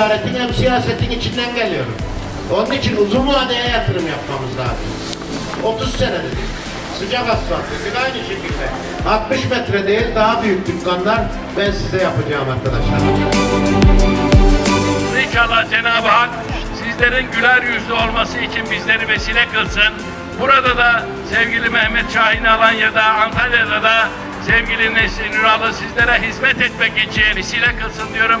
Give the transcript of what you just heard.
ticaretin hem siyasetin içinden geliyorum. Onun için uzun vadeye yatırım yapmamız lazım. 30 senedir. Sıcak asfalt. Dedik aynı şekilde. 60 metre değil daha büyük dükkanlar ben size yapacağım arkadaşlar. İnşallah Cenab-ı Hak sizlerin güler yüzlü olması için bizleri vesile kılsın. Burada da sevgili Mehmet Şahin Alanya'da, Antalya'da da sevgili Nesin Ünal'ı sizlere hizmet etmek için vesile kılsın diyorum.